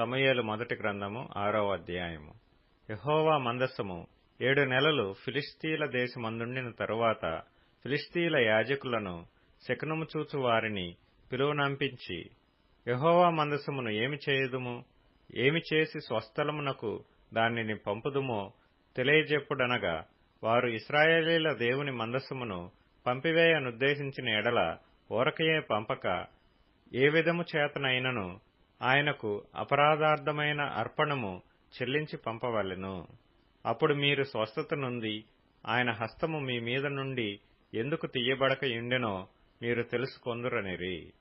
సమయలు మొదటి గ్రంథము ఆరవ అధ్యాయము. యహోవా మందస్సము ఏడు నెలలు ఫిలిస్తీల దేశమందుండిన తరువాత ఫిలిస్తీల యాజకులను శకునము చూచు వారిని పిలువనంపించి యహోవా మందస్సమును ఏమి చేయుదుము? ఏమి చేసి స్వస్థలమునకు దానిని పంపుదుమో తెలియజెప్పుడనగా వారు ఇస్రాయేలీల దేవుని మందస్సమును పంపివేయనుద్దేశించిన ఎడల ఊరకయే పంపక ఏ విధము చేతనైనను ఆయనకు అపరాధార్థమైన అర్పణము చెల్లించి పంపవలెను. అప్పుడు మీరు స్వస్థత నుండి ఆయన హస్తము మీ మీద నుండి ఎందుకు తీయబడక యుండెనో మీరు తెలుసుకొందురనిరి.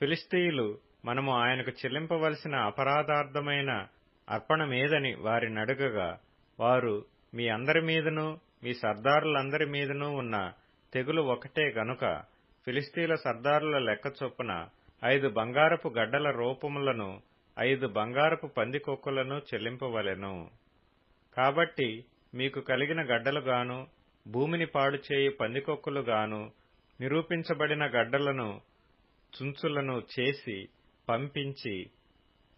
ఫిలిస్తీయులు మనము ఆయనకు చెల్లింపవలసిన అపరాధార్థమైన అర్పణమేదని వారినడుగగా వారు మీ అందరి మీదను మీ సర్దారులందరి మీదనూ ఉన్న తెగులు ఒకటే గనుక ఫిలిస్తీన్ల సర్దారుల లెక్క చొప్పున ఐదు బంగారపు గడ్డల రూపములను ఐదు బంగారపు పందికొక్కులను చెల్లింపవలెను. కాబట్టి మీకు కలిగిన గడ్డలుగాను భూమిని పాడుచేయి పందికొక్కులుగాను నిరూపించబడిన గడ్డలను చుంచులను చేసి పంపించి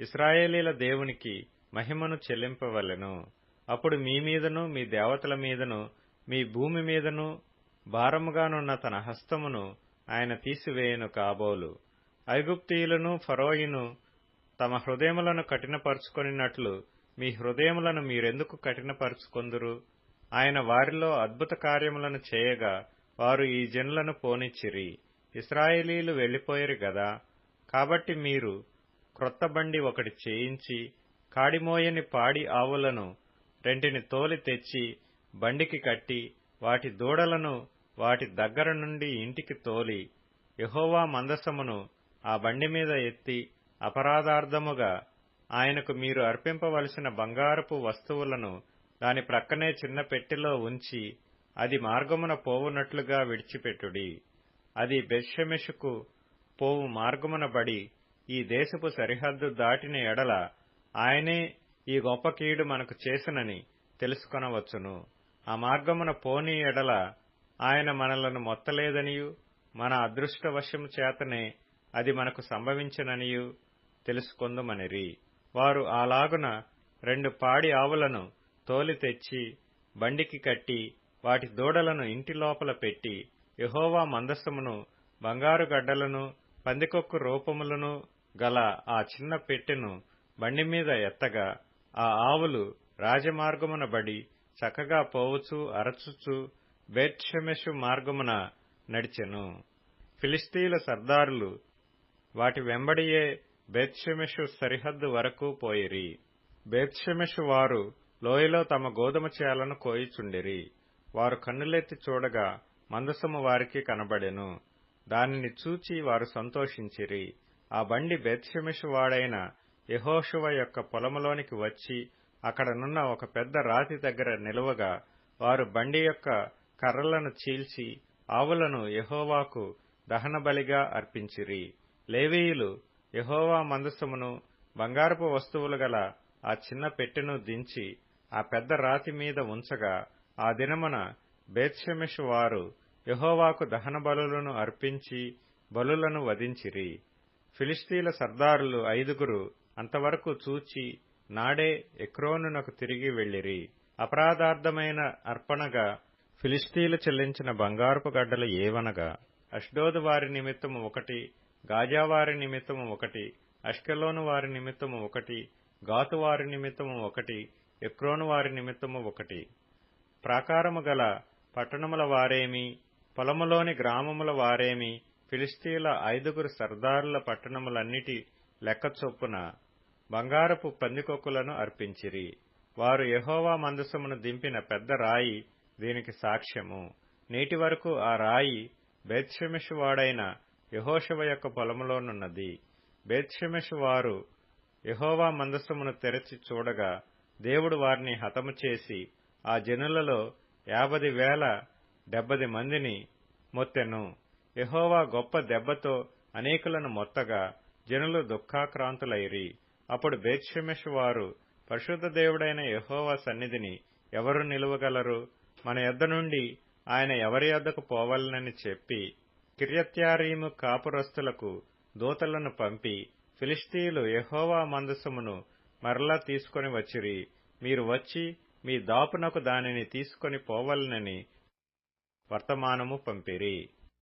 ఇస్రాయేలీల దేవునికి మహిమను చెల్లింపవలెను. అప్పుడు మీ మీదను మీ దేవతల మీదను మీ భూమి మీదను భారముగానున్న తన హస్తమును ఆయన తీసివేయను కాబోలు. ఐగుప్తీయులను ఫరోయిను తమ హృదయములను కఠినపరుచుకొనినట్లు మీ హృదయములను మీరెందుకు కఠినపరుచుకొందురు? ఆయన వారిలో అద్భుత కార్యములను చేయగా వారు ఈ జనులను పోనిచ్చిరి. ఇస్రాయేలీలు వెళ్ళిపోయారు గదా. కాబట్టి మీరు క్రొత్త బండి ఒకటి చేయించి కాడిమోయని పాడి ఆవులను రెంటిని తోలి తెచ్చి బండికి కట్టి వాటి దూడలను వాటి దగ్గర నుండి ఇంటికి తోలి యహోవా మందసమును ఆ బండి మీద ఎత్తి అపరాధార్థముగా ఆయనకు మీరు అర్పింపవలసిన బంగారపు వస్తువులను దాని ప్రక్కనే చిన్న పెట్టెలో ఉంచి అది మార్గమున పోవునట్లుగా విడిచిపెట్టుడి. అది బెత్షెమెషుకు పోవు మార్గమున బడి ఈ దేశపు సరిహద్దు దాటిన ఎడల ఆయనే ఈ గొప్ప కీడు మనకు చేసినని తెలుసుకొనవచ్చును. ఆ మార్గమున పోని ఎడల ఆయన మనలను మొత్తలేదనియు మన అదృష్టవశము చేతనే అది మనకు సంభవించననియూ తెలుసుకొందుమనిరి. వారు అలాగున రెండు పాడి ఆవులను తోలి తెచ్చి బండికి కట్టి వాటి దూడలను ఇంటి లోపల పెట్టి యహోవా మందస్సమును బంగారు గడ్డలను పందికొక్కు రూపములను గల ఆ చిన్న పెట్టెను బండి మీద ఎత్తగా ఆ ఆవులు రాజమార్గమున బడి చక్కగా పోవచ్చు అరచుచు బేత్షెమెషు మార్గమున నడిచెను. ఫిలిస్తీన్ల సర్దారులు వాటి వెంబడియే బేత్షెమెషు సరిహద్దు వరకు పోయిరి. బేత్షెమెషు వారు లోయలో తమ గోధుమ చేలను కోయిచుండిరి. వారు కన్నులెత్తి చూడగా మందసము వారికి కనబడెను. దానిని చూచి వారు సంతోషించిరి. ఆ బండి బెత్షెమెషు వాడైన యహోషువ యొక్క పొలములోనికి వచ్చి అక్కడనున్న ఒక పెద్ద రాతి దగ్గర నిలువగా వారు బండి యొక్క కర్రలను చీల్చి ఆవులను యహోవాకు దహనబలిగా అర్పించిరి. లేవీయులు యహోవా మందసమును బంగారపు వస్తువులు గల ఆ చిన్న పెట్టెను దించి ఆ పెద్ద రాతి మీద ఉంచగా ఆ దినమున బేత్షెమెషు వారు యహోవాకు దహన బలులను అర్పించి బలులను వధించిరి. ఫిలిస్తీన్ల సర్దారులు ఐదుగురు అంతవరకు చూచి నాడే ఎక్రోనునకు తిరిగి వెళ్ళిరి అపరాధార్థమైన అర్పణగా ఫిలిస్తీన్లు చెల్లించిన బంగారపు గడ్డలు ఏవనగా అష్డోదు వారి నిమిత్తము ఒకటి గాజావారి నిమిత్తము ఒకటి అష్కెలోను వారి నిమిత్తము ఒకటి గాతు వారి నిమిత్తము ఒకటి ఎక్రోను వారి నిమిత్తము ఒకటి. ప్రాకారము గల పట్టణముల వారేమి పొలములోని గ్రామముల వారేమి ఫిలిస్తీన్ల ఐదుగురు సర్దారుల పట్టణములన్నిటి లెక్క చొప్పున బంగారపు పందికొక్కులను అర్పించిరి. వారు యహోవా మందసమును దింపిన పెద్ద రాయి దీనికి సాక్ష్యము. నేటి వరకు ఆ రాయి బేత్షెమెషు వాడైన యహోషవ యొక్క పొలములోనున్నది. బేత్షెమెషు వారు యహోవా మందస్సమును తెరచి చూడగా దేవుడు వారిని హతము చేసి ఆ జనులలో యాభది వేల డెబ్బది మందిని మొత్తెను. యహోవా గొప్ప దెబ్బతో అనేకులను మొత్తగా జనులు దుఃఖాక్రాంతులైరి. అప్పుడు బేత్షెమెషు వారు పరిశుద్ధ దేవుడైన యహోవా సన్నిధిని ఎవరు నిలువగలరు? మన యొద్ద నుండి ఆయన ఎవరి యొద్దకు పోవాలనని చెప్పి కిర్యత్యారీము కాపురస్తులకు దూతలను పంపి ఫిలిస్తీయులు యహోవా మందసమును మరలా తీసుకొని వచ్చిరి. మీరు వచ్చి మీ దాపునకు దానిని తీసుకొని పోవలనని వర్తమానము పంపిరి.